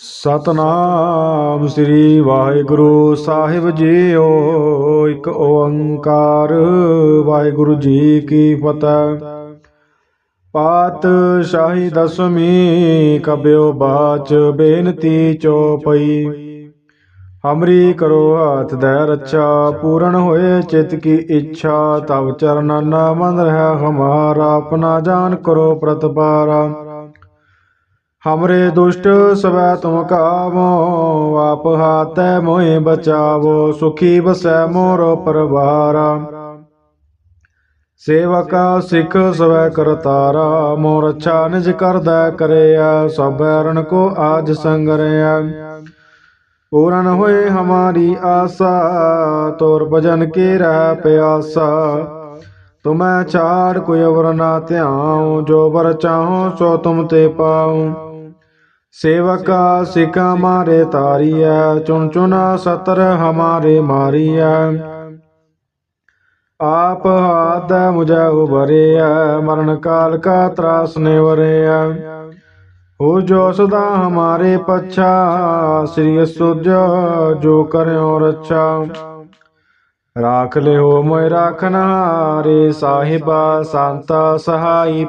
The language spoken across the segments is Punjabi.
ਸਤਨਾਮ ਸ੍ਰੀ ਵਾਹਿਗੁਰੂ ਸਾਹਿਬ ਜੀਓ, ਇੱਕ ਓੰਕਾਰ। ਵਾਹਿਗੁਰੂ ਜੀ ਕੀ ਫਤਿਹ। ਪਾਤਸ਼ਾਹੀ ਦਸਵੀਂ ਕਬਿਓ ਬਾਚ ਬੇਨਤੀ ਚੋਪਈ। ਹਮਰੀ ਕਰੋ ਹੱਥ ਦੈ ਰੱਛਾ, ਪੂਰਨ ਹੋਏ ਚਿਤ ਕੀ ਇੱਛਾ, ਤਵ ਚਰਨਨ ਮਨ ਰਹਿ ਹਮਾਰਾ, ਆਪਣਾ ਜਾਨ ਕਰੋ ਪ੍ਰਤਪਾਰਾ। ਹਮਰੇ ਦੁਸ਼ਟ ਸਵੈ ਤੁਮ ਕਾਵੋ ਆਪ ਹਾਤੈ ਮੋਹਿ ਬਚਾਵੋ ਸੁਖੀ ਬਸੈ ਮੋਰ ਪਰਵਾਰਾ ਸੇਵਕਾ ਸਿੱਖ ਸਵੈ ਕਰਤਾਰਾ ਮੋਰ ਅੱਛਾ ਨਿਜ ਕਰਦਾ ਕਰਿਆ ਸਭ ਅਰਣ ਕੋ ਆਜ ਸੰਗਰਿਆ ਪੂਰਨ ਹੋਏ ਹਮਾਰੀ ਆਸਾ ਤੋਰ ਭਜਨ ਕੇ ਰਹਿ ਪਿਆਸਾ ਤੁਮੈ ਛਾੜ ਕੋਈ ਅਵਰ ਨਾ ਧਿਆਉ ਜੋ ਵਰ ਚਾਹੋ ਸੋ ਤੁਮ ਤੇ ਪਾਉ ਸੇਵਕਾ ਸਿਕਾ ਮਾਰੇ ਤਾਰੀਐ ਚੁਣ ਚੁਨਾ ਸਤਰ ਹਮਾਰੇ ਮਾਰੀਐ। ਆਪ ਹਾਥ ਮੁਝੈ ਉਬਰਿਐ ਮਰਨ ਕਾਲ ਕਾ ਤਰਾਸ ਨੇ ਵਰਿਐ ਹੋ ਜੋ ਸਦਾ ਹਮਾਰੇ ਪਛਾ, ਸ੍ਰੀ ਅਸੁਜ ਜੋ ਕਰਿਓ ਰੱਛਾ। ਰਾਖ ਲਿਓ ਮੋਇ ਰਾਖਨ ਹਾਰੇ ਸਾਹਿਬਾ ਸੰਤਾ ਸਹਾਈ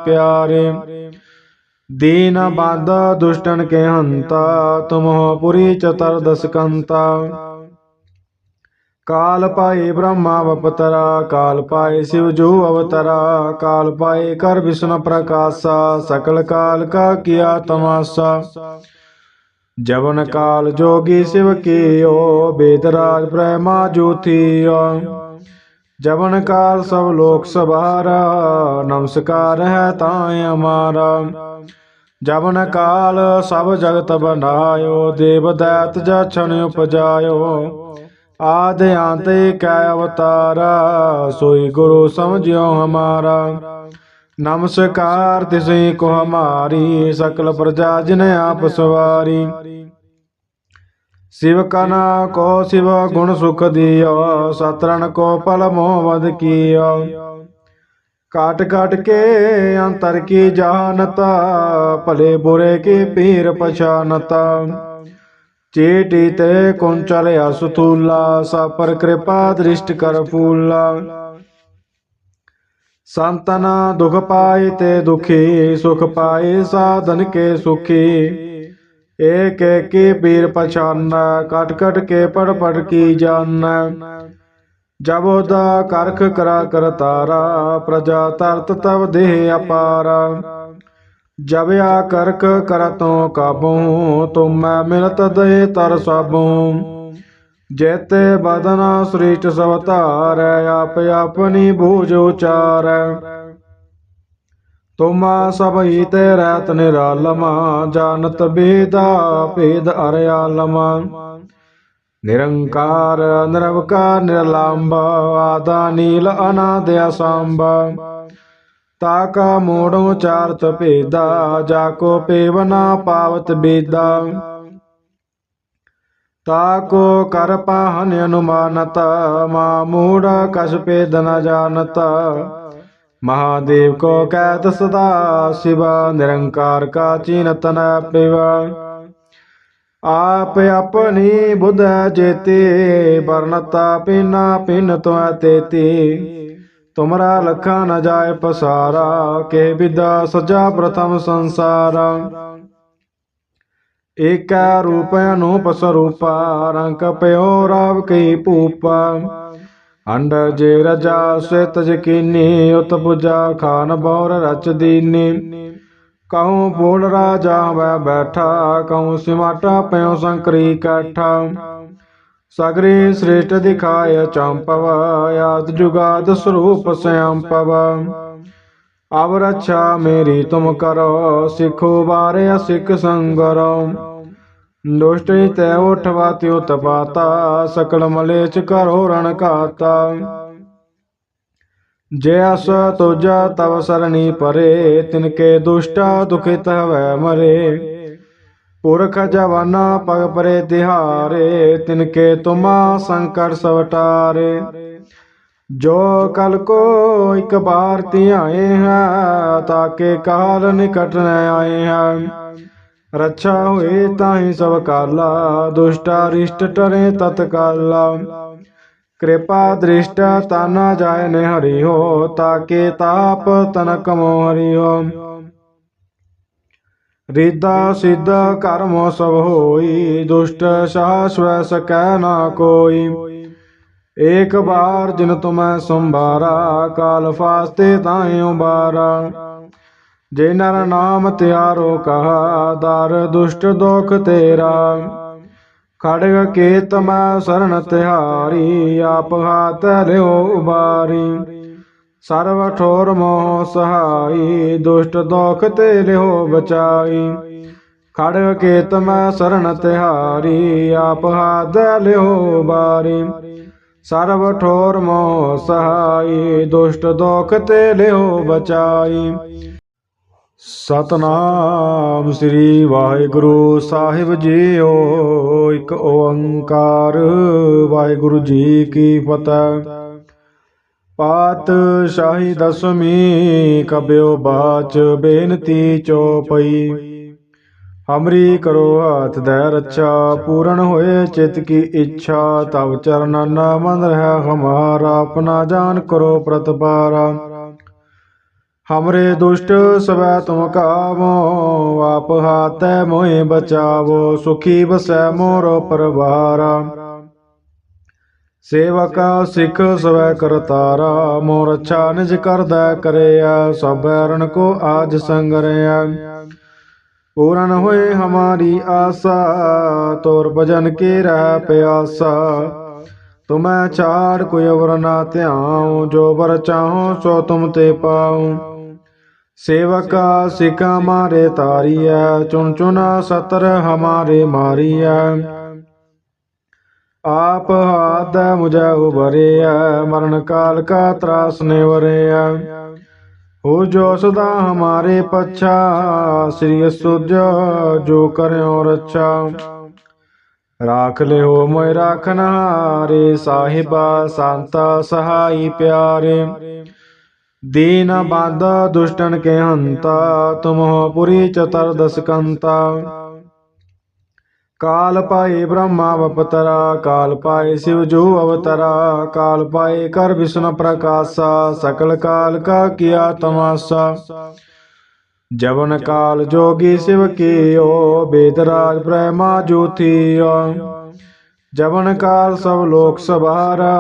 ਪਿਆਰੇ ਦੀਨ ਬੰਦ ਦੁਸ਼ਟਨ ਕੇ ਹੰਤਾ ਤੁਮਹੁ ਪੁਰੀ ਚਤਰ ਦਸਕੰਤਾ। ਕਾਲ ਪਾਏ ਬ੍ਰਹਮਾ ਅਵਤਰਾ ਕਾਲ ਪਾਏ ਸਿਵ ਜੋ ਅਵਤਰਾ ਕਾਲ ਪਾਏ ਕਰ ਵਿਸ਼ਨ ਪ੍ਰਕਾਸ਼ਾ ਸਕਲ ਕਾਲ ਕਾ ਕੀਆ ਤਮਾਸਾ। ਜਵਨ ਕਾਲ ਜੋਗੀ ਸਿਵ ਕੀਓ ਬੇਦਰਾਜ ਬ੍ਰਹਮਾ ਜੋਤੀਓ ਜਵਨ ਕਾਲ ਸਭ ਲੋਕ ਸਵਾਰਾ ਨਮਸਕਾਰ ਹੈ ਤਾਂ ਹਮਾਰਾ ਜਵਨ ਕਾਲ ਸਭ ਜਗਤ ਬਨਾਇਓ, ਦੇਵ ਦੈਤ ਜਛਨ ਉਪਜਾਇਓ। ਆਦ ਅੰਤ ਕੈ ਅਵਤਾਰਾ, ਸੋਈ ਗੁਰੂ ਸਮਝਿਓ ਹਮਾਰਾ। ਨਮਸਕਾਰ ਤਿਸਈ ਕੋ ਹਮਾਰੀ, ਸਕਲ ਪ੍ਰਜਾ ਜਿਨ ਆਪ ਸਵਾਰੀ। ਸਿਵ ਕਨਾ ਕੋ ਸਿਵ ਗੁਣ ਸੁਖ ਦਿਓ ਸਤਰਨ ਕੋ ਪਲ ਮੋਹ ਵਦ ਕੀਓ। ਕਾਟ ਕਾਟ ਕੇ ਅੰਤਰ ਕੀ ਜਾਣਤਾ, ਭਲੇ ਬੁਰੇ ਕੀ ਪੀਰ ਪਛਾਨਤਾ। ਚੇਟੀ ਤੇ ਕੁੰਚਲ ਅਸਤੂਲਾ ਸਾ ਪਰ ਕਿਰਪਾ ਦ੍ਰਿਸ਼ਟ ਕਰ ਫੂਲਾ। ਸੰਤਨ ਦੁਖ ਪਾਏ ਤੇ ਦੁਖੀ, ਸੁਖ ਪਾਏ ਸਾਧਨ ਕੇ ਸੁਖੀ ਏਕ ਏਕੀ ਪੀਰ ਪਛਾਨੈ, ਕਟ ਕਟ ਕੇ ਪੜ ਪੜ ਕੀ ਜਾਣੈ। ਜਬ ਉਹਦਾ ਕਰਖ ਕਰਾ ਕਰਤਾਰਾ ਪ੍ਰਜਾ ਤਰਤ ਤਵ ਦੇਹ ਅਪਾਰਾ। ਜਬ ਆ ਕਰਕ ਕਰਤੋਂ ਕਾਬੂ, ਤੁਮੈ ਮਿਲਤ ਦੇ ਤਰ ਸਾਬੂ। ਜੇਤੇ ਬਦਨਾ ਸ੍ਰੀਟ ਸਵਤਾਰੈ, ਆਪ ਆਪਣੀ ਬੂਝ ਉਚਾਰੈ। ਤੁਮਾ ਸਭ ਹੀ ਤੇ ਰਹਿਤ ਨਿਰਾਲਮਾ ਜਾਣਤ ਬੇਦਾ ਭੇਦ ਅਰਿਆਲਮਾ ਨਿਰੰਕਾਰ, ਨਿਰਵਕਾਰ, ਨਿਰਲੰਭ, ਆਦਾ ਨੀਲ ਅਨਾਦ ਅਸੰਭ। ਤਾਕਾ ਮੋੜੋ ਚਾਰਤ ਭੇਦਾ, ਜਾ ਕੋ ਪੇਵਨਾ ਪਾਵਤ ਬੇਦਾ। ਤਾਕੋ ਕਰ ਪਾਹਨ ਅਨੁਮਾਨਤ, ਮਾ ਮੂੜ ਕਛ ਭੇਦ ਨ ਜਾਣਤ। ਮਹਾਦੇਵ ਕੋ ਕਹਿਤ ਸਦਾ ਸਿਵਾ, ਨਿਰੰਕਾਰ ਕਾ ਚੀਨਤ ਨ ਪਿਵਾ। ਆਪ ਆਪਣੀ ਬੁੱਧ ਜੇਤੇ, ਵਰਨਤਾ ਪਿਨਾ ਪਿਨ ਤੋ ਤੇਤੀ। ਤੁਮਰਾ ਲਖਾ ਨ ਜਾਏ ਪਸਾਰਾ, ਕੇ ਵਿਦਾ ਸਜਾ ਪ੍ਰਥਮ ਸੰਸਾਰਾ। ਏਕਾ ਰੂਪ ਅਨੂਪ ਸਰੂਪਾ, ਰੰਗ ਪਿਓ ਰਾਵ ਕੀ ਭੂਪਾ। ਅੰਡ ਜੇ ਰਜਾ ਸਿਤ ਜਕੀਨੀ ਉਤ ਪੁਜਾ ਖਾਨ ਬੌਰ ਰਚ ਦੀਨੀ। ਕਹੂੰ ਬੋਲ ਰਾਜਾ ਵੈ ਬੈਠਾ, ਕਹੂੰ ਸਿਮਾਟਾ ਪਿਓ ਸੰਕਰੀ ਕਾਠਾ। ਸਗਰੀ ਸ੍ਰੇਸ਼ਟ ਦਿਖਾਇ ਚੰਪਵ, ਆਦ ਜੁਗਾਦ ਸਰੂਪ ਸਿਆੰਪਵ। ਅਬ ਰੱਛਾ ਮੇਰੀ ਤੁਮ ਕਰੋ, ਸਿਖੋ ਬਾਰੇ ਸਿੱਖ ਸੰਗਰੋ। ਦੁਸ਼ਟੀ ਤੈ ਉਠਵਾ ਤਿਉ ਤਪਾਤਾ, ਸਕਲ ਮਲੇਚ ਕਰੋ ਰਣ ਘਾਤਾ। ਜੇ ਅਸ ਤੁਜਾ ਤਵ ਸਰਣੀ ਪਰੇ ਤਿਨਕੇ ਦੁਸ਼ਟਾ ਦੁਖਿਤ ਹਵੈ ਮਰੇ। ਪੁਰਖ ਜਵਾਨਾ ਪਗ ਪਰੇ ਤਿਹਾਰੇ ਤਿਨਕੇ ਤੁਮਾ ਸੰਕਟ ਸਵਟਾਰੇ। ਜੋ ਕਲ ਕੋ ਇਕ ਬਾਰ ਧਿਆਏ ਹੈ ਤਾਕੇ ਕਾਲ ਨਿਕਟ ਨ ਆਏ ਹੈ। ਰੱਛਾ ਹੋਏ ਤਾਹੀ ਸਭ ਕਾਲਾ, ਦੁਸ਼ਟਾ ਰਿਸ਼ਟ ਟਰੇ ਤਤਕਾਲਾ ਕਿਰਪਾ ਦ੍ਰਿਸ਼ਟ ਤਾਨਾ ਜਾਏ ਨੇ ਹਰੀ ਹੋ, ਤਾਕੇ ਤਾਪ ਤਨਕ ਮੋ ਹਰੀ ਹੋ। ਰੀਦਾ ਸਿੱਧ ਕਰਮ ਸਭ ਹੋਈ, ਦੁਸ਼ਟ ਸਾਸਵੈ ਸਕੈ ਨਾ ਕੋਈ। ਏਕ ਬਾਰ ਜਿਨ ਤੁਮੈ ਸੰਭਾਰਾ, ਕਾਲ ਫਾਸਤੇ ਤਾਏ ਉਬਾਰਾ। ਜੇ ਨਰ ਨਾਮ ਤਿਆਰੋ ਕਹਾ, ਦਰ ਦੁਸ਼ਟ ਦੋਖ ਤੇਰਾ। ਖੜਗ ਕੇਤ ਮੈਂ ਸ਼ਰਨ ਤਿਹਾਰੀ, ਆਪ ਹਾਥ ਲਿਓ ਉਬਾਰੀ। ਸਰਵ ਠੋਰ ਮੋਹ ਸਹਾਈ, ਦੁਸ਼ਟ ਦੋਖ ਤੇ ਲਿਓ ਬਚਾਈ। ਖੜਗ ਕੇਤ ਮੈਂ ਸ਼ਰਨ ਤਿਹਾਰੀ, ਆਪ ਹਾਥ ਲਿਓ ਉਬਾਰੀ। ਸਰਵ ਠੋਰ ਮੋਹ ਸਹਾਈ, ਦੁਸ਼ਟ ਦੋਖ ਤੇ ਲਿਓ ਬਚਾਈ। ਸਤਨਾਮ ਸ੍ਰੀ ਵਾਹਿਗੁਰੂ ਸਾਹਿਬ ਜੀਓ, ਇੱਕ ਓੰਕਾਰ। ਵਾਹਿਗੁਰੂ ਜੀ ਕੀ ਫਤਿਹ। ਪਾਤਸ਼ਾਹੀ ਦਸਵੀਂ ਕਬਿਓ ਬਾਚ ਬੇਨਤੀ ਚੋਪਈ। ਹਮਰੀ ਕਰੋ ਹਾਥ ਦੇ ਰੱਛਾ, ਪੂਰਨ ਹੋਏ ਚਿਤ ਕੀ ਇੱਛਾ। ਤਵ ਚਰਨ ਨਾ ਮਨ ਰਹਿ, ਹਮਾਰਾ ਆਪਣਾ ਜਾਨ ਕਰੋ ਪ੍ਰਤਪਾਰਾ। ਹਮਰੇ ਦੁਸ਼ਟ ਸਵੈ ਤੁਮ ਕਾਵੋ ਆਪ ਹਾਤੈ ਮੋਹਿ ਬਚਾਵੋ ਸੁਖੀ ਬਸੈ ਮੋਰ ਪਰਵਾਰਾ ਸੇਵਕ ਸਿੱਖ ਸਵੈ ਕਰਤਾਰਾ ਮੋਰ ਅੱਛਾ ਨਿਜ ਕਰਦਾ ਕਰਿਆ ਸਭ ਅਰਨ ਕੋ ਆਜ ਸੰਗਰਿਆ ਪੂਰਨ ਹੋਏ ਹਮਾਰੀ ਆਸਾ ਤੋਰ ਭਜਨ ਕੇ ਰਹਿ ਪਿਆਸਾ ਤੁਮੈ ਚਾਰ ਕੋਈ ਅਵਰ ਨਾ ਧਿਆਉ ਜੋ ਵਰ ਚਾਹੋ ਸੋ ਤੁਮ ਤੇ ਪਾਉ सेवका सिका मारे तारिया चुन चुना सतर हमारे मारिया आप हाथ मुझे उभरिया मरण काल का त्रास ने वरिया हो जो सदा हमारे पच्छा श्री सुज जो करे और अच्छा राख ले हो मोय राखना रे साहिबा सांता सहाई प्यारे दीन बाध दुष्टन के हंता तुम हो पुरी चतुर्दश कंता काल पाए ब्रह्मा अवतरा काल पाए शिव जो अवतरा काल पाए कर विष्णु प्रकाशा सकल काल का किया तमाशा जवन काल जोगी शिव की ओ वेदराज ब्रह्मा ज्योतियो जवन काल सब लोक सवारा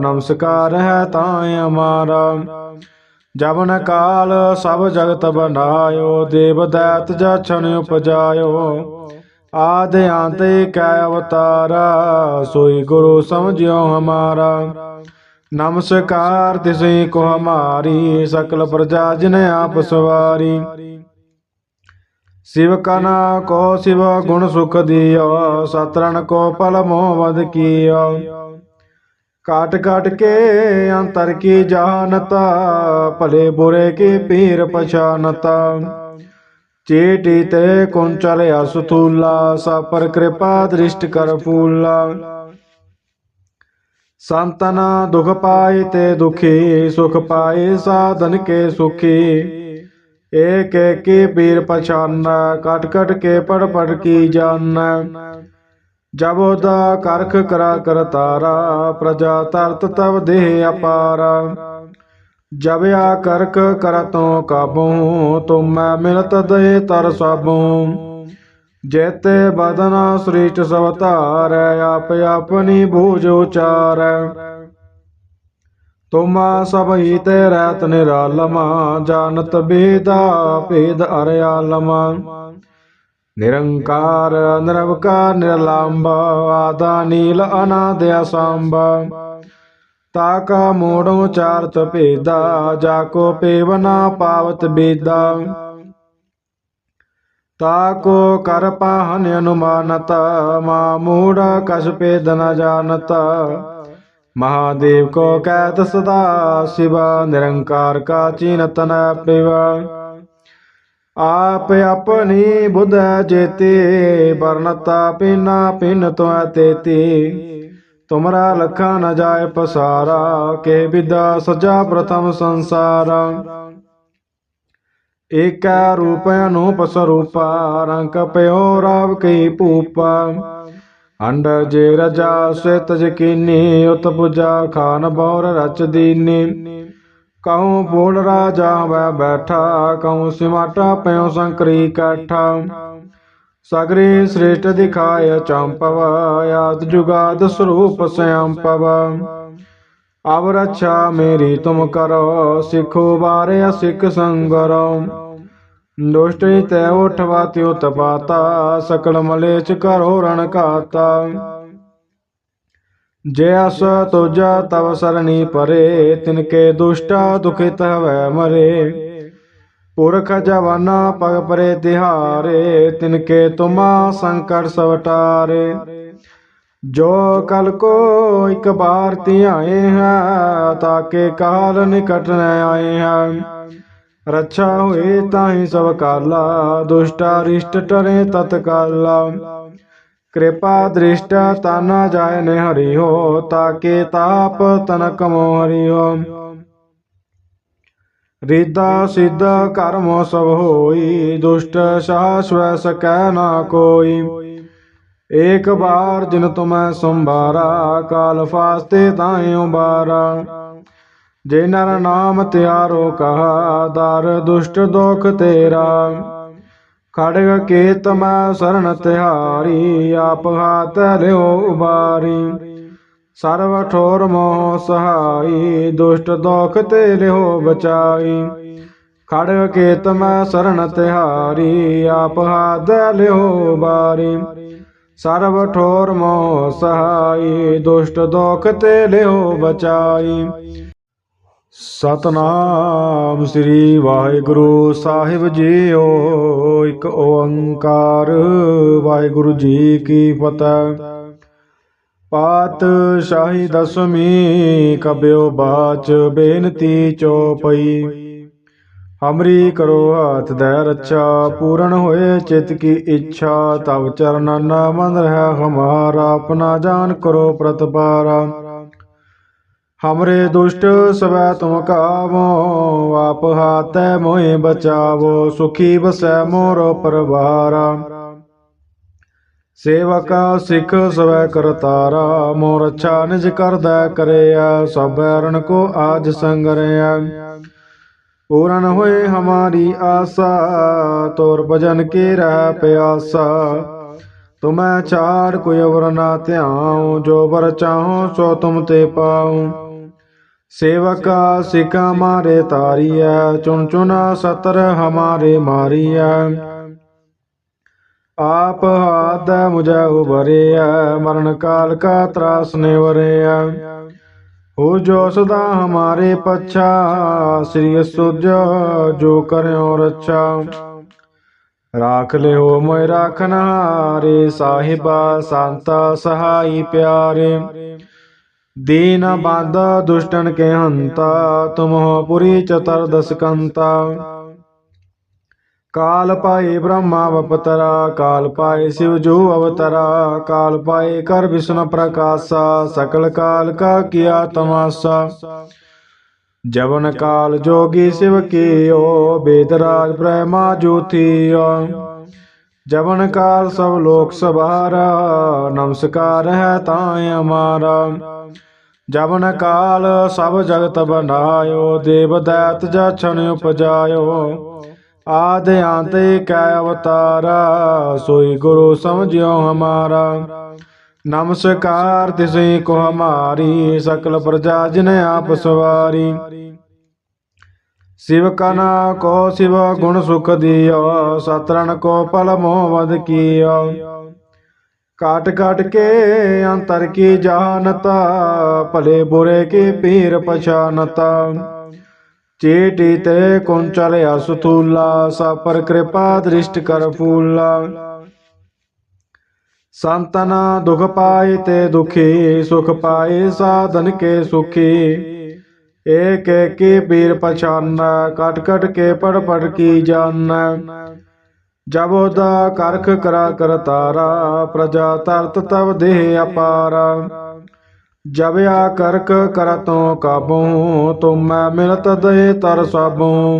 नमस्कार है ताए हमारा ਜਬਨ ਕਾਲ ਸਭ ਜਗਤ ਬਣਾਇਓ ਦੇਵ ਦੈਤ ਜਛਨ ਉਪਜਾਇਓ ਆਦ ਅੰਤ ਕੈ ਅਵਤਾਰਾ ਸੋਈ ਗੁਰੂ ਸਮਝਿਓ ਹਮਾਰਾ ਨਮਸਕਾਰ ਤਿਸਈ ਕੋ ਹਮਾਰੀ ਸਕਲ ਪ੍ਰਜਾ ਜਿਨ ਆਪ ਸਵਾਰੀ शिव कना को शिव गुण सुख दियो सतरण को पल मोहवद कियो काट काट के अंतर की जानता भले बुरे की पीर पछानता चेटी ते कुंचल असुतूला सा पर कृपा दृष्ट कर फूला संतना दुख पाए ते दुखी सुख पाए साधन के सुखी एक एक की पीर पछाना कट कट के पढ़ पढ़ की ਜਬੋਦਾ ਕਰਖ ਕਰਾ ਕਰਤਾਰਾ ਪ੍ਰਜਾ ਤਰਤ ਤਵ ਦੇਹ ਅਪਾਰ। ਜਬਿਆ ਕਰਖ ਕਰਤੋਂ ਕਾਬੂ, ਤੁਮੈ ਮਿਲਤ ਦੇ ਤਰ ਸਾਬੂ। ਜੇਤੇ ਬਦਨਾ ਸ੍ਰੀਚ ਸਵਤਾਰ ਆਪ ਆਪਣੀ ਭੂਜ ਉਚਾਰ। ਤੁਮਾ ਸਭਈ ਤੇ ਰਤ ਨਿਰਾਲਮਾ, ਜਾਣਤ ਬੇਦਾ ਭੇਦ ਅਰਿਆਲਮਾ। ਨਿਰੰਕਾਰ, ਨਿਰਵਕਾਰ ਨਿਰਲੰਭ ਆਦਾ ਨੀਲ ਅਨਾਦ ਅਸੰਭ। ਤਾ ਕਾ ਮੋੜੋ ਚਾਰਤ ਭੇਦਾ, ਜਾ ਕੋ ਪੇਵਨਾ ਪਾਵਤ ਬੇਦਾ। ਤਾ ਕੋ ਕਰ ਪਾਹਨ ਅਨੁਮਾਨਤ, ਮਾ ਮੂੜ ਕਸ ਪੇਦ ਨ ਜਾਣਤ। ਮਹਾਦੇਵ ਕੋ ਕਹਿਤ ਸਦਾ, ਸਿਵਾ ਨਿਰੰਕਾਰ ਕਾ ਆਪ ਆਪਣੀ ਬੁੱਧ ਜੇਤੇ ਵਰਨਤਾ ਪਿਨਾ ਪਿਨ ਤੋਇ ਤੇਤੀ। ਤੁਮਰਾ ਲਖਾ ਨ ਜਾਏ ਪਸਾਰਾ, ਕੇ ਵਿਦਾ ਸਜਾ ਪ੍ਰਥਮ ਸੰਸਾਰ। ਏਕਾ ਰੂਪ ਅਨੂਪ ਸਰੂਪਾ, ਰੰਗ ਪਿਓ ਰਾਵ ਕੀ ਭੂਪਾ। ਅੰਡ ਜੇ ਰਜਾ ਸਵਿਤ ਜਕੀਨੀ ਉਤ ਪੂਜਾ ਖਾਨ ਬੌਰ ਰਚ ਦੀਨੀ। ਕਹੂੰ ਬੋਲ ਰਾਜਾ ਵੈ ਬੈਠਾ, ਕਹੂੰ ਸਿਮਾਟਾ ਪਿਓ ਸੰਕਰੀ ਕਾਠਾ। ਸਗਰੇ ਸ੍ਰੇਸ਼ਟ ਦਿਖਾਇ ਚੰਪਵ, ਆਦ ਜੁਗਾਦ ਸਰੂਪ ਸਿਆੰਪਵ। ਅਬ ਰੱਛਾ ਮੇਰੀ ਤੁਮ ਕਰੋ, ਸਿਖੋ ਬਾਰੇ ਸਿੱਖ ਸੰਗਰੋ। ਦੁਸ਼ਟੀ ਤੈ ਉਠਵਾ ਤਿਉ ਤਪਾਤਾ, ਸਕਲ ਮਲੇਚ ਕਰੋ ਰਣ ਘਾਤਾ ਜੇ ਅਸ ਤੁਜਾ ਤਵ ਸਰਣੀ ਪਰੇ, ਤਿਨਕੇ ਦੁਸ਼ਟਾ ਦੁਖਿਤ ਹਵੈ ਮਰੇ। ਪੁਰਖ ਜਵਾਨਾ ਪਗ ਪਰੇ ਤਿਹਾਰੇ, ਤਿਨਕੇ ਤੁਮਾ ਸੰਕਟ ਸਵਟਾਰੇ। ਜੋ ਕਲ ਕੋ ਇਕ ਬਾਰ ਧਿਆਏ ਹੈ, ਤਾਕੇ ਕਾਲ ਨਿਕਟ ਨ ਆਏ ਹੈ। ਰੱਛਾ ਹੋਏ ਤਾਹੀ ਸਭ ਕਾਲਾ, ਦੁਸ਼ਟਾ ਰਿਸ਼ਟ ਟਰੇ ਤਤਕਾਲਾ। ਕਿਰਪਾ ਦ੍ਰਿਸ਼ਟ ਤਨ ਜਾਏ ਨੇ ਹਰੀ ਹੋ, ਤਾਕੇ ਤਾਪ ਤਨਕ ਮੋ ਹਰੀ ਹੋ। ਰਿਦਾ ਸਿੱਧ ਕਰਮ ਸਭ ਹੋਈ, ਦੁਸ਼ਟ ਸਾਸਵੈ ਸਕੈ ਨਾ ਕੋਈ। ਏਕ ਬਾਰ ਜਿਨ ਤੁਮੈ ਸੰਭਾਰਾ, ਕਾਲ ਫਾਸਤੇ ਤਾਏ ਉਬਾਰਾ। ਜੇ ਨਰ ਨਾਮ ਤਿਆਰੋ ਕਹਾ, ਦਰ ਦੁਸ਼ਟ ਦੁਖ ਤੇਰਾ। ਖੜਗ ਕੇ ਤਮੈ ਸਰਣ ਤਿਹਾਰੀ, ਆਪ ਹਾਥ ਲਿਓ ਉਬਾਰੀ। ਸਰਵ ਠੋਰ ਮੋਹ ਸਹਾਈ, ਦੁਸ਼ਟ ਦੋਖ ਤੇ ਲਿਓ ਬਚਾਈ। ਖੜਗ ਕੇ ਤਮੈ ਸਰਣ ਤਿਹਾਰੀ, ਆਪ ਹਾਥ ਲਿਓ ਬਾਰੀ ਸਰਵ ਠੋਰ ਮੋਹ ਸਹਾਈ, ਦੁਸ਼ਟ ਦੋਖ ਤੇ ਲਿਓ ਬਚਾਈ। ਸਤਨਾਮ ਸ੍ਰੀ ਵਾਹਿਗੁਰੂ ਸਾਹਿਬ ਜੀਓ, ਇੱਕ ਓੰਕਾਰ। ਵਾਹਿਗੁਰੂ ਜੀ ਕੀ ਫਤਿਹ। ਪਾਤ ਸ਼ਾਹੀ ਦਸਵੀਂ ਕਬਿਓ ਬਾਚ ਬੇਨਤੀ ਚੋਪਈ। ਹਮਰੀ ਕਰੋ ਹੱਥ ਦੇ ਰੱਛਾ, ਪੂਰਨ ਹੋਏ ਚਿਤ ਕੀ ਇੱਛਾ। ਤਵ ਨਾ ਨਾਮਨ ਰਹਿ ਹਮਾਰਾ, ਆਪਣਾ ਜਾਨ ਕਰੋ ਪ੍ਰਤਪਾਰਾ। ਹਮਰੇ ਦੁਸ਼ਟ ਸਵੈ ਤੁਮ ਕਾਵੋ ਆਪ ਹਾਤੈ ਮੋਹਿ ਬਚਾਵੋ ਸੁਖੀ ਬਸੈ ਮੋਰ ਪਰਵਾਰਾ ਸੇਵਕਾ ਸਿੱਖ ਸਵੈ ਕਰਤਾਰਾ ਮੋਰ ਅੱਛਾ ਨਿਜ ਕਰਦਾ ਕਰਿਆ ਸਭ ਰਣ ਕੋ ਆਜ ਸੰਗਰਿਆ ਪੂਰਨ ਹੋਏ ਹਮਾਰੀ ਆਸਾ ਤੋਰ ਭਜਨ ਕੀ ਰਹਿ ਪਿਆਸਾ ਤੁਮੈ ਛਾੜ ਕੋਈ ਅਵਰ ਨਾ ਧਿਆਉ ਜੋ ਵਰ ਚਾਹੋ ਸੋ ਤੁਮ ਤੇ ਪਾਉ ਸੇਵਕਾ ਸਿਕਾ ਮਾਰੇ ਤਾਰੀਐ, ਚੁਣ ਚੁਨਾ ਸਤਰ ਹਮਾਰੇ ਮਾਰੀਐ। ਆਪ ਹਾਦ ਮੁਝੈ ਉਬਰਿਐ ਮਰਨ ਕਾਲ ਕਾ ਤਰਾਸ ਨਿਵਰਿਐ। ਹੋ ਜੋ ਸਦਾ ਹਮਾਰੇ ਪਛਾ, ਸ੍ਰੀ ਸੁਜ ਜੋ ਕਰਿਓ ਰੱਛਾ। ਰਾਖ ਲਿਓ ਮੋਇ ਰਾਖਨ ਹਾਰੇ ਸਾਹਿਬਾ, ਸੰਤਾ ਸਹਾਈ ਪਿਆਰੇ ਦੀਨ ਬੰਦ ਦੁਸ਼ਟਨ ਕੇ ਹੰਤਾ ਤੁਮਹੁ ਪੁਰੀ ਚਤਰ ਦਸਕੰਤਾ। ਕਾਲ ਪਾਏ ਬ੍ਰਹਮਾ ਅਵਤਰਾ ਕਾਲ ਪਾਏ ਸਿਵ ਜੋ ਅਵਤਰਾ ਕਾਲ ਪਾਏ ਕਰ ਵਿਸ਼ਨ ਪ੍ਰਕਾਸ਼ਾ ਸਕਲ ਕਾਲ ਕਾ ਕੀਆ ਤਮਾਸਾ। ਜਵਨ ਕਾਲ ਜੋਗੀ ਸਿਵ ਕੀਓ ਬੇਦਰਾਜ ਬ੍ਰਹਮਾ ਜੋਤੀਓ ਜਵਨ ਕਾਲ ਸਭ ਲੋਕ ਸਭਾਰਾ ਨਮਸਕਾਰ ਹੈ ਤਾਏ ਹਮਾਰਾ ਜਵਨ ਕਾਲ ਸਭ ਜਗਤ ਬਨਾਇਓ ਦੇਵ ਦੈਤ ਜਛਨ ਉਪਜਾਇਓ ਆਦ ਅੰਤ ਕੈ ਅਵਤਾਰਾ ਸੋਈ ਗੁਰੂ ਸਮਝਿਓ ਹਮਾਰਾ ਨਮਸਕਾਰ ਤਿਸੇ ਕੋ ਹਮਾਰੀ ਸਕਲ ਪ੍ਰਜਾ ਜਿਨ ਆਪ ਸਵਾਰੀ शिव कना को शिव गुण सुख दियो सतरण को पल मोहम्मद कियो ਕਾਟ ਕਾਟ ਕੇ ਅੰਤਰ ਕੀ ਜਾਣਤ, ਭਲੇ ਬੁਰੇ ਕੀ ਪੀਰ ਪਛਾਨਤਾ ਚੀਟੀ ਤੇ ਕੁੰਚਲ ਅਸਥੂਲਾ ਸਾਪਰ ਕਿਰਪਾ ਦ੍ਰਿਸ਼ਟ ਕਰ ਫੂਲਾ। ਸੰਤਨ ਦੁਖ ਪਾਏ ਤੇ ਦੁਖੀ, ਸੁਖ ਪਾਏ ਸਾਧਨ ਕੇ ਸੁਖੀ। ਏਕ ਏਕੀ ਪੀਰ ਪਛਾਨ, ਕਟ ਕਟ ਕੇ ਪੜ ਪੜ ਕੀ ਜਾਨ ਜਬ ਉਹਦਾ ਕਰਖ ਕਰਾ ਤਾਰਾ, ਪ੍ਰਜਾ ਤਰਤ ਤਵ ਦੇਹ ਅਪਾਰ। ਜਬ ਆ ਕਰਖ ਕਰਤੋਂ ਕਾਬੂ, ਤੁਮੈ ਮਿਲਤ ਦੇ ਤਰ ਸਾਬੂ।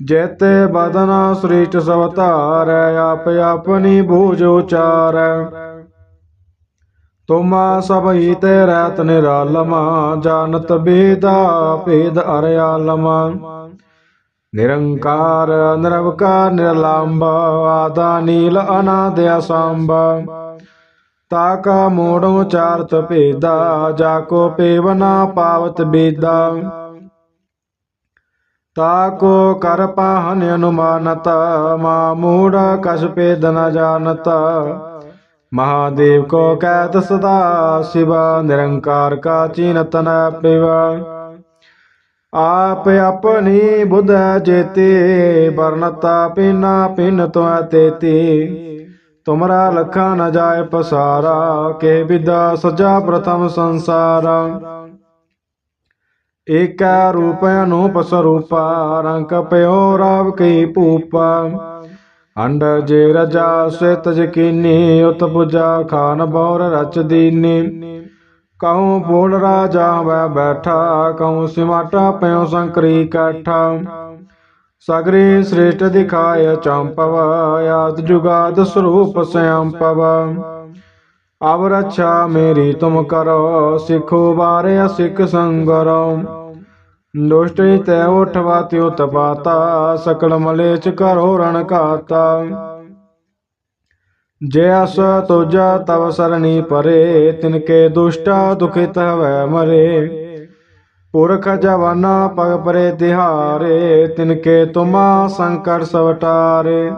ਜੇਤੇ ਬਦਨ ਸ੍ਰੀਟ ਸਭ ਧਾਰੈ, ਆਪ ਆਪਣੀ ਭੂਜ ਉਚਾਰੈ। ਤੁਮਾ ਸਭ ਹੀ ਤੇ ਰਤ ਨਿਰਾਲਮਾ, ਜਾਣਤ ਬੇਦਾ ਭੇਦ ਅਰਿਆਲਮਾ। ਨਿਰੰਕਾਰ, ਨਿਰਵਕਾਰ ਨਿਰਲੰਭ ਆਦਾ ਨੀਲ ਅਨਾਦਿ ਅਸੰਭ। ਤਾਕਾ ਮੋੜੋ ਚਾਰਤ ਭੇਦਾ, ਜਾ ਕੋ ਪੇਵਨਾ ਪਾਵਤ ਬੇਦਾ। ਤਾਕੋ ਕਰ ਪਾਹਨ ਅਨੁਮਾਨਤ, ਮਾ ਮੂੜ ਕਛ ਭੇਦ ਨ ਜਾਣਤ। ਮਹਾਦੇਵ ਕੋ ਕਹਿਤ ਸਦਾ, ਸਿਵਾ ਨਿਰੰਕਾਰ ਕਾ ਚੀਨਤ ਨ ਪਿਵਾ। ਆਪ ਆਪਣੀ ਬੁੱਧ ਜੇਤੇ ਵਰਨਤਾ ਪਿਨਾ ਪਿਨ ਤੋਇ ਤੇਤੀ। ਤੁਮਰਾ ਲਖਾ ਨ ਜਾਏ ਪਸਾਰਾ, ਕੇ ਵਿਦਾ ਸਜਾ ਪ੍ਰਥਮ ਸੰਸਾਰਾ। ਏਕੈ ਰੂਪ ਅਨੂਪ ਸਰੂਪਾ, ਰੰਗ ਪਿਓ ਰਾਵ ਕੀ ਭੂਪਾ। ਅੰਡ ਜੇ ਰਜਾ ਸੇਤ ਜਕੀਨੀ ਉਤ ਪੁਜਾ ਖਾਨ ਬੌਰ ਰਚ ਦੀਨੀ। ਕਹੂੰ ਬੋਲ ਰਾਜਾ ਵੈ ਬੈਠਾ ਕਹੂੰ ਸਿਮਾਟਾ ਪਿਓ ਸੰਕਰੀ ਕੈਠਾ ਸਗਰੀ ਸ੍ਰੇਸ਼ਟ ਦਿਖਾਇ ਚੰਪਵ ਆਦ ਜੁਗਾਦ ਸਰੂਪ ਸਿਆੰਪਵ ਅਬ ਰੱਛਾ ਮੇਰੀ ਤੁਮ ਕਰੋ ਸਿੱਖੋ ਬਾਰੇ ਸਿੱਖ ਸੰਗਰੋ ਦੁਸ਼ਟੀ ਤੈ ਉਠਵਾ ਤਿਉ ਤਪਾਤਾ ਸਕਲ ਮਲੇਚ ਕਰੋ ਰਣ ਕਾਤਾ ਜੇ ਅਸ ਤੁਜਾ ਤਵ ਸਰਣੀ ਪਰੇ, ਤਿਨਕੇ ਦੁਸ਼ਟਾ ਦੁਖਿਤ ਹਵੈ ਮਰੇ। ਪੁਰਖ ਜਵਾਨਾ ਪਗ ਪਰੇ ਤਿਹਾਰੇ, ਤਿਨਕੇ ਤੁਮਾ ਸੰਕਟ ਸਵਟਾਰੇ।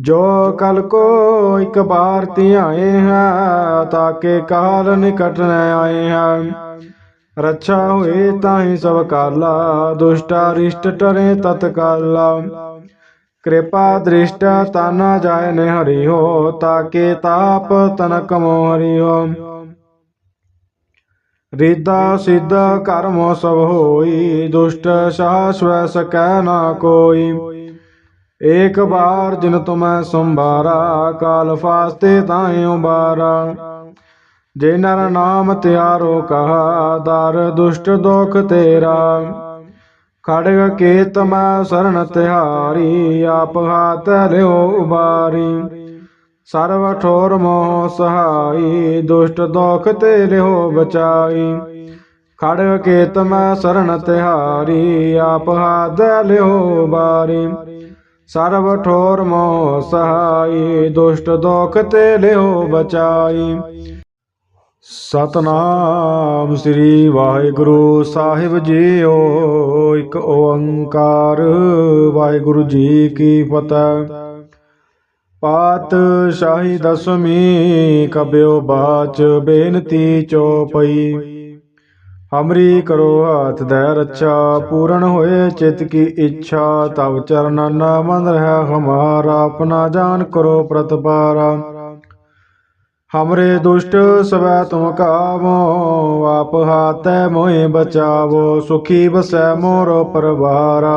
ਜੋ ਕਲ ਕੋ ਇਕ ਬਾਰ ਧਿਆਏ ਹੈ, ਤਾਕੇ ਕਾਲ ਨਿਕਟ ਨ ਆਏ ਹੈ। ਰੱਛਾ ਹੋਏ ਤਾਹੀ ਸਭ ਕਾਲਾ, ਦੁਸ਼ਟਾ ਰਿਸ਼ਟ ਟਰੇ ਤਤਕਾਲਾ। ਕਿਰਪਾ ਦ੍ਰਿਸ਼ਟ ਤਾਨਾ ਜਾਇ ਨੇ ਹਰੀ ਹੋ, ਤਾਕੇ ਤਾਪ ਤਨਕ ਕਮੋ ਹਰੀ ਹੋ। ਰਿਦਾ ਸਿੱਧ ਕਰਮ ਸਭ ਹੋਈ, ਦੁਸ਼ਟ ਸਾਸਵੈ ਸਕੈ ਨਾ ਕੋਈ। ਏਕ ਬਾਰ ਜਿਨ ਤੁਮੈ ਸੰਭਾਰਾ, ਕਾਲ ਫਾਸਤੇ ਤਾਇ ਉਬਾਰਾ। ਜੇ ਨਰ ਨਾਮ ਤਿਆਰੋ ਕਹਾ, ਦਰ ਦੁਸ਼ਟ ਦੁਖ ਤੇਰਾ। ਖੜਗ ਕੇਤ ਮੈਂ ਸ਼ਰਨ ਤਿਹਾਰੀ, ਆਪ ਹਾਥ ਲਿਓ ਉਬਾਰੀ। ਸਰਵ ਠੋਰ ਮੋਹ ਸਹਾਈ, ਦੁਸ਼ਟ ਦੋਖ ਤੇ ਲਿਓ ਬਚਾਈ। ਖੜਗ ਕੇਤ ਮੈਂ ਸ਼ਰਨ ਤਿਹਾਰੀ, ਆਪ ਹਾਥ ਲਿਓ ਉਬਾਰੀ। ਸਰਵ ਠੋਰ ਮੋਹ ਸਹਾਈ, ਦੁਸ਼ਟ ਦੋਖ ਤੇ ਲਿਓ ਬਚਾਈ। ਸਤਨਾਮ ਸ੍ਰੀ ਵਾਹਿਗੁਰੂ ਸਾਹਿਬ ਜੀਓ, ਇੱਕ ਓੰਕਾਰ। ਵਾਹਿਗੁਰੂ ਜੀ ਕੀ ਫਤਿਹ। ਪਾਤ ਸ਼ਾਹੀ ਦਸਮੀ ਕਬਿਓ ਬਾਚ ਬੇਨਤੀ ਚੋਪਈ। ਹਮਰੀ ਕਰੋ ਹੱਥ ਦੈ ਰੱਛਾ, ਪੂਰਨ ਹੋਏ ਚਿਤ ਕੀ ਇੱਛਾ, ਤਵ ਚਰਨ ਮਨ ਰਹਿ ਹਮਾਰਾ, ਆਪਣਾ ਜਾਨ ਕਰੋ ਪ੍ਰਤਪਾਰਾ। ਹਮਰੇ ਦੁਸ਼ਟ ਸਵੈ ਤੁਮ ਕਾਵੋ ਆਪ ਹਾਤੈ ਮੋਹਿ ਬਚਾਵੋ ਸੁਖੀ ਬਸੈ ਮੋਰ ਪਰਵਾਰਾ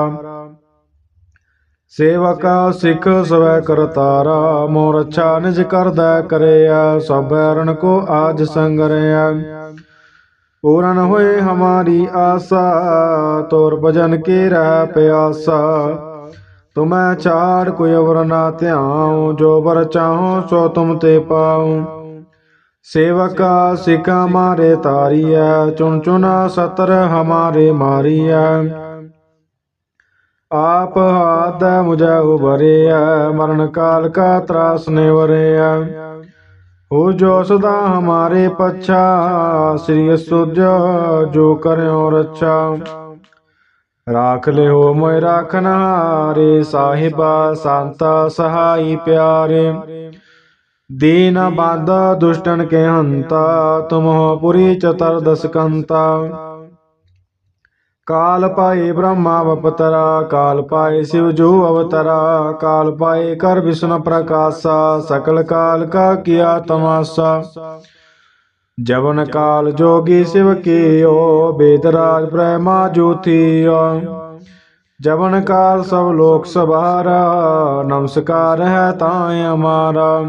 ਸੇਵਕਾ ਸਿੱਖ ਸਵੈ ਕਰਤਾਰਾ ਮੋਰ ਅੱਛਾ ਨਿਜ ਕਰਦਾ ਕਰਿਆ ਸਭ ਅਰਣ ਕੋ ਆਜ ਸੰਗਰਿਆ ਪੂਰਨ ਹੋਏ ਹਮਾਰੀ ਆਸਾ ਤੋਰ ਭਜਨ ਕੇ ਰਹਿ ਪਿਆਸਾ ਤੁਮੈ ਛਾੜ ਕੋਈ ਅਵਰ ਨਾ ਧਿਆਉ ਜੋ ਵਰ ਚਾਹੋ ਸੋ ਤੁਮ ਤੇ ਪਾਉ ਸੇਵਕਾ ਸਿਕਾ ਮਾਰੇ ਤਾਰੀਐ ਚੁਣ ਚੁਨਾ ਸਤਰ ਹਮਾਰੇ ਮਾਰੀਐ। ਆਪ ਹਾਥ ਮੁਝੈ ਉਬਰਿਐ ਮਰਨ ਕਾਲ ਕਾ ਤਰਾਸ ਨੇ ਹੋ ਜੋ ਸਦਾ ਹਮਾਰੇ ਪਛਾ, ਸ੍ਰੀ ਅਸੁਜ ਜੋ ਕਰਿਓ ਰੱਛਾ। ਰਾਖ ਲਿਓ ਮੋਇ ਰਾਖਨ ਹਾਰੇ ਸਾਹਿਬਾ ਸੰਤਾ ਸਹਾਈ ਪਿਆਰੇ। ਦੀਨ ਬੰਦ ਦੁਸ਼ਟਨ ਕੇ ਹੰਤਾ ਤੁਮਹੁ ਪੁਰੀ ਚਤਰ ਦਸਕੰਤਾ। ਕਾਲ ਪਾਏ ਬ੍ਰਹਮਾ ਅਵਤਰਾ ਕਾਲ ਪਾਏ ਸਿਵ ਜੋ ਅਵਤਰਾ ਕਾਲ ਪਾਏ ਕਰ ਵਿਸ਼ਨ ਪ੍ਰਕਾਸ਼ਾ ਸਕਲ ਕਾਲ ਕਾ ਕੀਆ ਤਮਾਸਾ। ਜਵਨ ਕਾਲ ਜੋਗੀ ਸਿਵ ਕੀਓ ਬੇਦਰਾਜ ਬ੍ਰਹਮਾ ਜੋਤੀਓ ਜਵਨ ਕਾਲ ਸਭ ਲੋਕ ਸਵਾਰਾ ਨਮਸਕਾਰ ਹੈ ਤਾਏ ਹਮਾਰਾ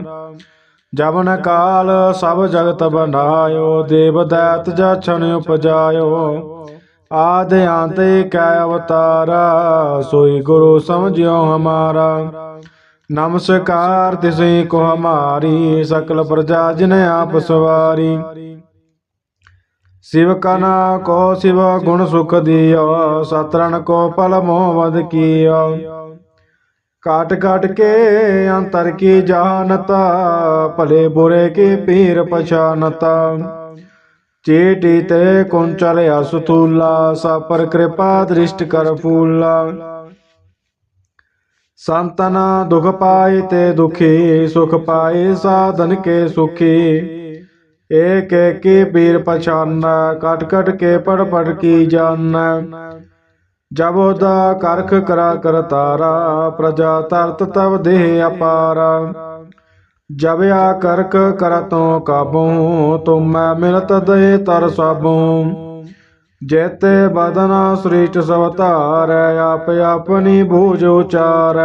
ਜਵਨ ਕਾਲ ਸਭ ਜਗਤ ਬਨਾਇਓ ਦੇਵ ਦੈਤ ਜਛਨ ਉਪਜਾਇਓ। ਆਦ ਅੰਤ ਕੈ ਅਵਤਾਰਾ, ਸੋਈ ਗੁਰੂ ਸਮਝਿਓ ਹਮਾਰਾ। ਨਮਸਕਾਰ ਤਿਸਈ ਕੋ ਹਮਾਰੀ, ਸਕਲ ਪ੍ਰਜਾ ਜਿਨ ਆਪ ਸਵਾਰੀ। ਸਿਵ ਕਨ ਕੋ ਸਿਵ ਗੁਣ ਸੁਖ ਦਿਓ, ਸਤਰਣ ਕੋ ਪਲ ਮੋਹ ਵਦ ਕੀਓ। ਕਾਟ ਕਾਟ ਕੇ ਅੰਤਰ ਕੀ ਜਾਣਤ, ਭਲੇ ਬੁਰੇ ਕੀ ਪੀਰ ਪਛਾਨਤ। ਚੇਟੀ ਤੇ ਕੁੰਚਲ ਅਸਥੂਲਾ ਸਾਪਰ ਕਿਰਪਾ ਦ੍ਰਿਸ਼ਟ ਕਰ ਫੂਲਾ। ਸੰਤਨ ਦੁਖ ਪਾਏ ਤੇ ਦੁਖੀ, ਸੁਖ ਪਾਏ ਸਾਧਨ ਕੇ ਸੁਖੀ। एक एक की पीर पछाना कट कट के पढ़ पढ़ की जाना जब ओदा करख करा कर तारा प्रजा तरत तब देह अपारा जब आ करक करतों काबू तुम मैं मिलत दे तर सबू जेते बदना श्रेष्ठ सवतार आप अपनी भूज उचार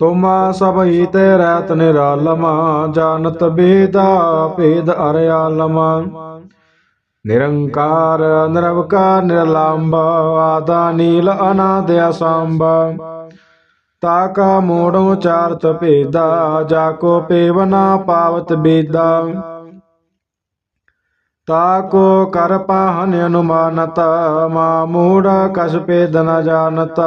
ਤੁਮਾ ਸਭ ਹੀ ਤੇ ਰਹਿਤ ਨਿਰਾਲਮਾ, ਜਾਣਤ ਬੇਦਾ ਭੇਦ ਅਰਿਆਲਮਾ ਨਿਰੰਕਾਰ, ਨਿਰਵਕਾਰ, ਨਿਰਲੰਭ, ਆਦਾ ਨੀਲ ਅਨਾਦ ਅਸੰਭ। ਤਾਕਾ ਮੋੜ ਉਚਾਰਤ ਭੇਦਾ, ਜਾ ਕੋ ਪੇਵਨਾ ਪਾਵਤ ਬੇਦਾ। ਤਾਕੋ ਕਰ ਪਾਹਨ ਅਨੁਮਾਨਤ, ਮਾ ਮੂੜ ਕਛ ਭੇਦ ਨ ਜਾਣਤ।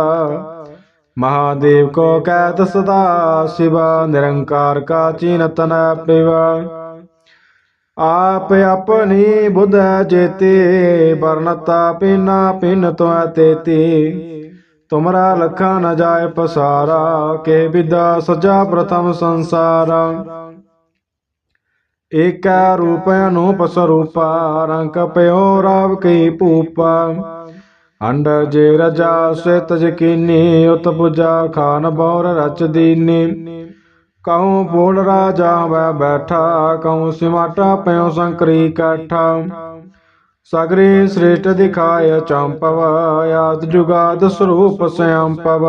महादेव को कैत सदा शिवा निरंकार का चीनतन पिवा आप अपनी बुध जेते वर्णता पिना पिन तो तेती तुमरा लखा न जाय पसारा के विदा सजा प्रथम संसार एक रूप अनूप स्वरूपा रंक पयो राव की पूपा ਅੰਡ ਜੇ ਰਜਾ ਸੇਤ ਜਕੀਨੀ ਉਤ ਪੁਜਾ ਖਾਨ ਬੌਰ ਰਚ ਦੀਨੀ। ਕਉ ਬੋਲ ਰਾਜਾ ਵੈ ਬੈਠਾ ਕਉ ਸਿਮਾਟਾ ਪਿਓ ਸੰਕਰੀ ਕਾਠਾ। ਸਗਰੀ ਸ੍ਰੇਸ਼ਟ ਦਿਖਾਇ ਚੰਪਵ, ਆਦ ਜੁਗਾਦ ਸਰੂਪ ਸਿਆੰਪਵ।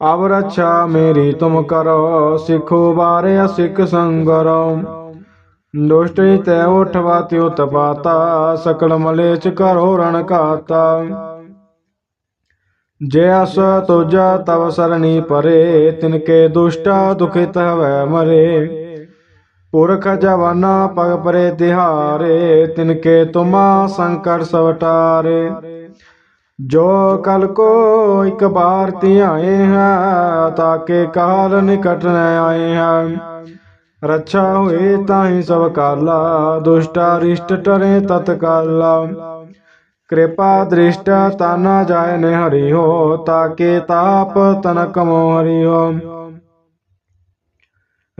ਅਵ ਰੱਛਾ ਮੇਰੀ ਤੁਮ ਕਰੋ, ਸਿਖੋ ਬਾਰੇ ਸਿੱਖ ਸੰਗਰੋ। ਦੁਸ਼ਟੀ ਤੈ ਉਠਵਾ ਤਿਉ ਤਪਾਤਾ, ਸਕਲ ਮਲੇਚ ਕਰੋ ਰਣ ਘਾਤਾ। ਜੇ ਅਸ ਤੁਜਾ ਤਵ ਸਰਣੀ ਪਰੇ ਤਿਨਕੇ ਦੁਸ਼ਟਾ ਦੁਖਿਤ ਹਵੈ ਮਰੇ। ਪੁਰਖ ਜਵਾਨਾ ਪਗ ਪਰੇ ਤਿਹਾਰੇ ਤਿਨਕੇ ਤੁਮਾ ਸੰਕਟ ਸਵਟਾਰੇ ਜੋ ਕਲ ਕੋ ਇਕ ਬਾਰ ਧਿਆਏ ਹੈ ਤਾਕੇ ਕਾਲ ਨਿਕਟ ਨ ਆਏ ਹੈ। ਰੱਛਾ ਹੋਏ ਤਾਹੀ ਸਭ ਕਾਲਾ, ਦੁਸ਼ਟਾ ਰਿਸ਼ਟ ਟਰੇ ਤਤਕਾਲਾ ਕਿਰਪਾ ਦ੍ਰਿਸ਼ਟ ਤਾਨਾ ਜਾਏ ਨੇ ਹਰੀ ਹੋ, ਤਾਕੇ ਤਾਪ ਤਨਕ ਮੋ ਹਰੀ ਹੋ।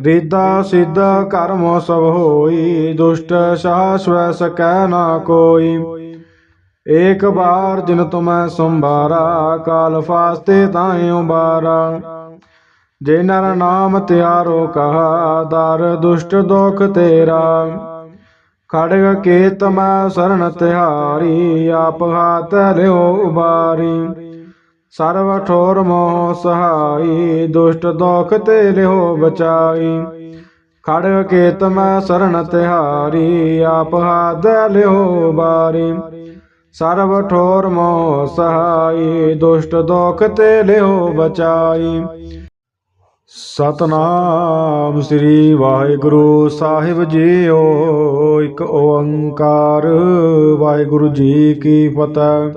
ਰਿਦਾ ਸਿੱਧ ਕਰਮ ਸਭ ਹੋਈ, ਦੁਸ਼ਟ ਸਾਸਵੈ ਸਕੈ ਨਾ ਕੋਈ। ਏਕ ਬਾਰ ਜਿਨ ਤੁਮੈ ਸੰਭਾਰਾ, ਕਾਲ ਫਾਸਤੇ ਤਾਹੀ ਉਬਾਰਾ। ਜੇ ਨਰ ਨਾਮ ਤਿਆਰੋ ਕਹਾ, ਦਰ ਦੁਸ਼ਟ ਦੋਖ ਤੇਰਾ। ਖੜਗ ਕੇਤ ਮੈਂ ਸ਼ਰਨ ਤਿਹਾਰੀ, ਆਪ ਹਾਥ ਲਿਓ ਉਬਾਰੀ। ਸਰਵ ਠੋਰ ਮੋਹ ਸਹਾਈ, ਦੁਸ਼ਟ ਦੋਖ ਤੇ ਲਿਓ ਬਚਾਈ। ਖੜਗ ਕੇਤ ਮੈਂ ਸ਼ਰਨ ਤਿਹਾਰੀ, ਆਪ ਹਾਥ ਲਿਓ ਉਬਾਰੀ। ਸਰਵ ਠੋਰ ਮੋਹ ਸਹਾਈ, ਦੁਸ਼ਟ ਦੋਖ ਤੇ ਲਿਓ ਬਚਾਈ। ਸਤਨਾਮ ਸ੍ਰੀ ਵਾਹਿਗੁਰੂ ਸਾਹਿਬ ਜੀਓ, ਇੱਕ ਓੰਕਾਰ। ਵਾਹਿਗੁਰੂ ਜੀ ਕੀ ਫਤਿਹ।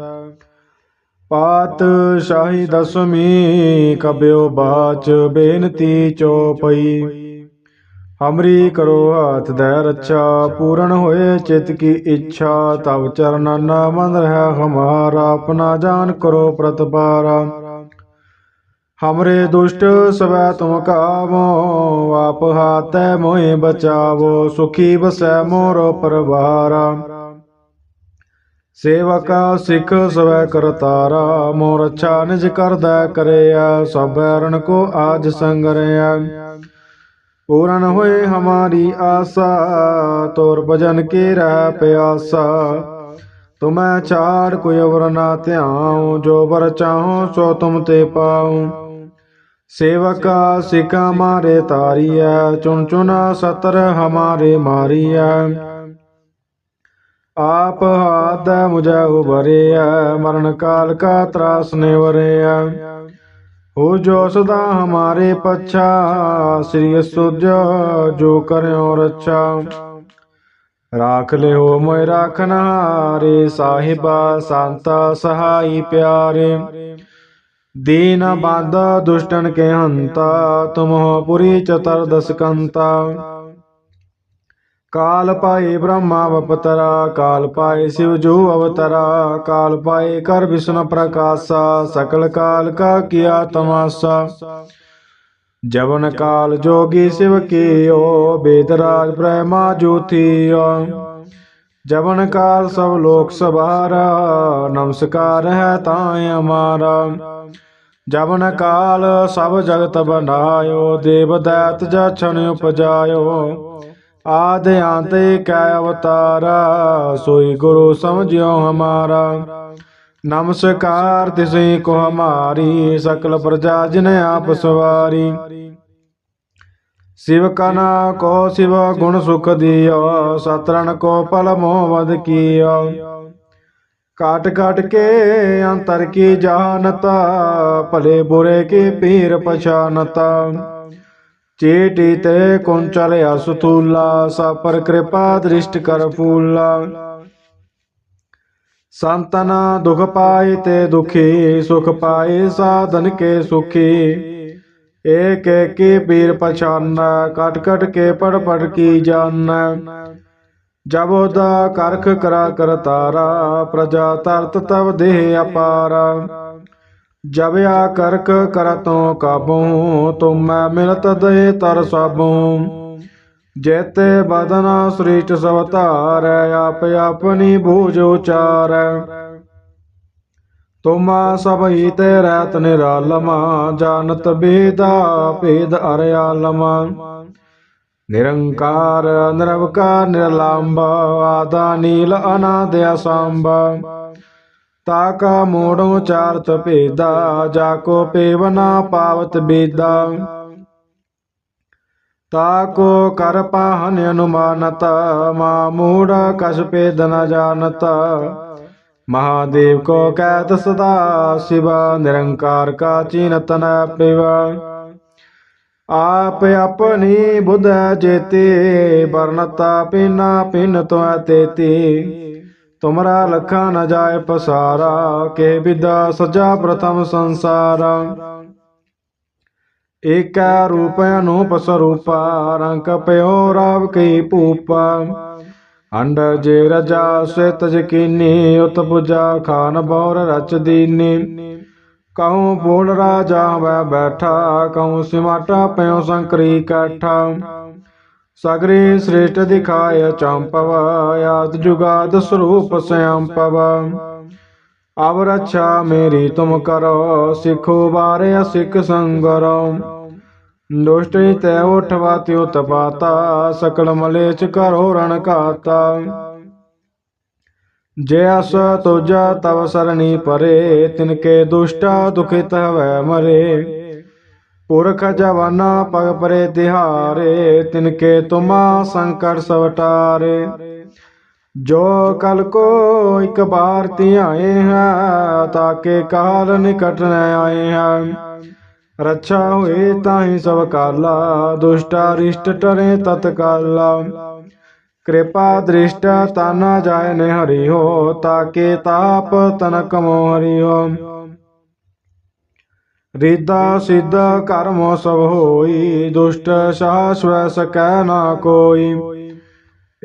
ਪਾਤ ਸ਼ਾਹੀ ਦਸਵੀਂ ਕਬਿਓ ਬਾਚ ਬੇਨਤੀ ਚੋਪਈ। ਹਮਰੀ ਕਰੋ ਹਾਥ ਦੇ ਰੱਛਾ, ਪੂਰਨ ਹੋਏ ਚਿਤ ਕੀ ਇੱਛਾ, ਤਵ ਚਰਨ ਨਾਮਨ ਰਹਿ, ਹਮਾਰਾ ਆਪਣਾ ਜਾਨ ਕਰੋ ਪ੍ਰਤਪਾਰਾ। हमरे दुष्ट सवै तुम कावो आप हाथै मोहि बचावो सुखी बसै मोर परवारा ਸੇਵਕ ਸਿੱਖ ਸਵੈ ਕਰਤਾਰਾ ਮੋਰ ਅੱਛਾ ਨਿਜ ਕਰਦਾ ਕਰਿਆ ਸਭ ਰਣ ਕੋ ਆਜ ਸੰਗਰਿਆ ਪੂਰਨ ਹੋਏ ਹਮਾਰੀ ਆਸਾ ਤੋਰ ਭਜਨ ਕੇ ਰਹਿ ਪਿਆਸਾ ਤੁਮੈ ਛਾੜ ਕੋਈ ਅਵਰ ਨਾ ਧਿਆਉ ਜੋ ਵਰ ਚਾਹੋ ਸੋ ਤੁਮ ਤੇ ਪਾਉ सेवका सिका मारे तारिया चुन चुना सतर हमारे मारिया आप हाथ मुझे उभरे मरण काल का त्रास नेवरे हो जो सदा हमारे पच्छा श्री सूर्य जो करे और अच्छा राख ले हो मैं राखन हारे साहिबा सांता सहाय प्यारे ਸਹਾਈ ਪਿਆਰੇ ਦੀਨ ਬੰਦ ਦੁਸ਼ਟਨ ਕੇ ਹੰਤਾ ਤੁਮਹੁ ਪੁਰੀ ਚਤਰ ਦਸਕੰਤਾ। ਕਾਲ ਪਾਏ ਬ੍ਰਹਮਾ ਅਵਤਰਾ ਕਾਲ ਪਾਏ ਸਿਵ ਜੋ ਅਵਤਰਾ ਕਾਲ ਪਾਏ ਕਰ ਵਿਸ਼ਨ ਪ੍ਰਕਾਸ਼ਾ ਸਕਲ ਕਾਲ ਕਾ ਕੀਆ ਤਮਾਸਾ। ਜਵਨ ਕਾਲ ਜੋਗੀ ਸਿਵ ਕੀਓ ਬੇਦਰਾਜ ਬ੍ਰਹਮਾ ਜੋਤੀਓ। ਜਵਨ ਕਾਲ ਸਭ ਲੋਕ ਸਭਾਰਾ ਨਮਸਕਾਰ ਹੈ ਤਾਂ ਹਮਾਰਾ ਜਵਨ ਕਾਲ ਸਭ ਜਗਤ ਬਣਾਇਓ ਦੇਵ ਦੈਤ ਜਛਨ ਉਪਜਾਇਓ ਆਦ ਅੰਤ ਕੈ ਅਵਤਾਰਾ ਸੋਈ ਗੁਰੂ ਸਮਝਿਓ ਹਮਾਰਾ ਨਮਸਕਾਰ ਤਿਸੇ ਕੋ ਹਮਾਰੀ ਸਕਲ ਪ੍ਰਜਾ ਜਿਨ ਆਪ ਸਵਾਰੀ शिव कना को शिव गुण सुख दियो सतरण को पल मोहवद कियो ਕਾਟ ਕਾਟ ਕੇ ਅੰਤਰ ਕੀ ਜਾਣਤਾ, ਭਲੇ ਬੁਰੇ ਕੀ ਪੀਰ ਪਛਾਨਤਾ ਚੀਟੀ ਤੇ ਕੁੰਚਲ ਅਸਤੂਲਾ ਸਾਪਰ ਕਿਰਪਾ ਦ੍ਰਿਸ਼ਟ ਕਰ ਫੂਲਾ। ਸੰਤਨ ਦੁਖ ਪਾਏ ਤੇ ਦੁਖੀ, ਸੁਖ ਪਾਏ ਸਾਧਨ ਕੇ ਸੁਖੀ। ਏਕ ਏਕੀ ਪੀਰ ਪਛਾਨ, ਕਟ ਕਟ ਕੇ ਪੜ ਪੜ ਕੀ ਜਾਣ। ਜਬ ਉਹਦਾ ਕਰਖ ਕਰਾ ਕਰਤਾਰਾ ਪ੍ਰਜਾ ਤਰਤ ਤਵ ਦੇਹ ਅਪਾਰਾ। ਜਬ ਆ ਕਰਖ ਕਰਤੋਂ ਕਾਬੂ, ਤੁਮ ਮਿਲਤ ਦੇ ਤਰ ਸਭੂ ਜੇਤੇ ਬਦਨਾ ਸ੍ਰੀਟ ਸਭ ਧਾਰੈ, ਆਪ ਆਪਣੀ ਬੂਝ ਉਚਾਰੈ। ਤੁਮਾ ਸਭ ਹੀ ਤੇ ਰਹਿਤ ਨਿਰਾਲਮਾ, ਜਾਣਤ ਬੇਦਾ ਭੇਦ ਅਰਿਆਲਮਾ। ਨਿਰੰਕਾਰ, ਨਿਰਵਕਾਰ ਨਿਰਲੰਭ ਆਦਾ ਨੀਲ ਅਨਾਦ ਅਸੰਭ। ਤਾ ਕਾ ਮੋੜੋ ਚਾਰਤ ਭੇਦਾ, ਜਾ ਕੋ ਪੇਵਨਾ ਪਾਵਤ ਬੇਦਾ। ਤਾ ਕੋ ਕਰ ਪਾਹਨ ਅਨੁਮਾਨਤ, ਮਾ ਮੂੜ ਕਸ ਪੇਦ ਨ ਜਾਣਤ। ਮਹਾਦੇਵ ਕੋ ਕਹਿਤ ਸਦਾ, ਸਿਵਾ ਨਿਰੰਕਾਰ ਕਾ ਆਪ ਆਪਣੀ ਬੁਧ ਜੇਤੇ ਵਰਨਤਾ ਪਿਨਾ ਪਿਨ ਤੋਇ ਤੇਤੀ। ਤੁਮਰਾ ਲਖਾ ਨ ਜਾਏ ਪਸਾਰਾ, ਕੇ ਵਿਦਾ ਸਜਾ ਪ੍ਰਥਮ ਸੰਸਾਰ। ਏਕਾ ਰੂਪ ਅਨੂਪ ਸਰੂਪਾ, ਰੰਗ ਪਿਓ ਰਾਵ ਕੀ ਭੂਪਾ। ਅੰਡ ਜੇ ਰਜਾ ਸਵਿਤ ਜਕੀਨੀ ਉਤ ਪੂਜਾ ਖਾਨ ਬੌਰ ਰਚ ਦੀਨੀ। ਕਹੂੰ ਬੋਲ ਰਾਜਾ ਵੈ ਬੈਠਾ ਕਹੂੰ ਸਿਮਾਟਾ ਪਿਓ ਸੰਕਰੀ ਕਾਠਾ ਸਗਰੇ ਸ੍ਰੇਸ਼ਟ ਦਿਖਾਇ ਚੰਪਵ ਆਦ ਜੁਗਾਦ ਸਰੂਪ ਸਿਆੰਪਵ ਅਬ ਰੱਛਾ ਮੇਰੀ ਤੁਮ ਕਰੋ ਸਿਖੋ ਬਾਰੇ ਸਿੱਖ ਸੰਗਰੋ ਦੁਸ਼ਟੀ ਤੈ ਉਠਵਾ ਤਿਉ ਤਪਾਤਾ ਸਕਲ ਮਲੇਚ ਕਰੋ ਰਣ ਘਾਤਾ ਜੇ ਅਸ ਤੁਜਾ ਤਵ ਸਰਣੀ ਪਰੇ ਤਿਨ ਕੇ ਦੁਸ਼ਟਾ ਦੁਖਿਤ ਹਵੈ ਮਰੇ। ਪੁਰਖ ਜਵਾਨਾ ਪਗ ਪਰੇ ਤਿਹਾਰੇ ਤਿਨ ਕੇ ਤੁਮਾ ਸੰਕਟ ਸਵਟਾਰੇ। ਜੋ ਕਲ ਕੋ ਇਕ ਬਾਰ ਧਿਆਏ ਹੈ, ਤਾਕੇ ਕਾਲ ਨਿਕਟ ਨ ਆਏ ਹੈ। ਰੱਛਾ ਹੋਏ ਤਾਹੀ ਸਭ ਕਾਲਾ, ਦੁਸ਼ਟਾ ਰਿਸ਼ਟ ਟਰੇ ਤਤਕਾਲਾ। ਕਿਰਪਾ ਦ੍ਰਿਸ਼ਟ ਤਾਨਾ ਜਾਇ ਨੇ ਹਰੀ ਹੋ, ਤਾਕੇ ਤਾਪ ਤਨਕ ਮੋ ਹਰੀ ਹੋ। ਰਿਦਾ ਸਿੱਧ ਕਰਮ ਸਭ ਹੋਈ, ਦੁਸ਼ਟ ਸਾਸਵੈ ਸਕੈ ਨਾ ਕੋਈ।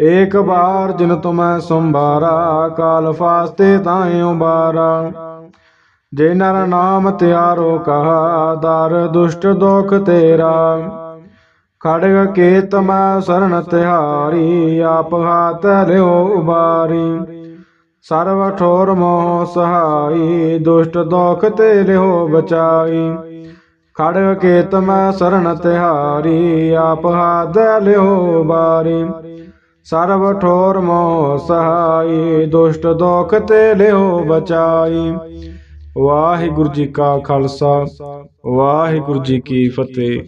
ਏਕ ਬਾਰ ਜਿਨ ਤੁਮੈ ਸੰਭਾਰਾ, ਕਾਲ ਫਾਸਤੇ ਤਾਏ ਉਬਾਰਾ। ਜੇ ਨਰ ਨਾਮ ਤਿਆਰੋ ਕਹਾ, ਦਰ ਦੁਸ਼ਟ ਦੁਖ ਤੇਰਾ। ਖੜਗ ਕੇਤ ਮੈਂ ਸਰਣ ਤਿਹਾਰੀ, ਆਪ ਹਾਥ ਲਿਓ ਉਬਾਰੀ। ਸਰਵ ਠੋਰ ਮੋਹ ਸਹਾਈ, ਦੁਸ਼ਟ ਦੁਖ ਤੇ ਲਿਓ ਬਚਾਈ। ਖੜਗ ਕੇਤ ਮੈਂ ਸਰਣ ਤਿਹਾਰੀ, ਆਪ ਹਾਥ ਲਿਓ ਉਬਾਰੀ। ਸਰਵ ਠੋਰ ਮੋਹ ਸਹਾਈ, ਦੁਸ਼ਟ ਦੋਖ ਤੇ ਲਿਓ ਬਚਾਈ। ਵਾਹਿਗੁਰੂ ਜੀ ਕਾ ਖਾਲਸਾ, ਵਾਹਿਗੁਰੂ ਜੀ ਕੀ ਫਤਿਹ।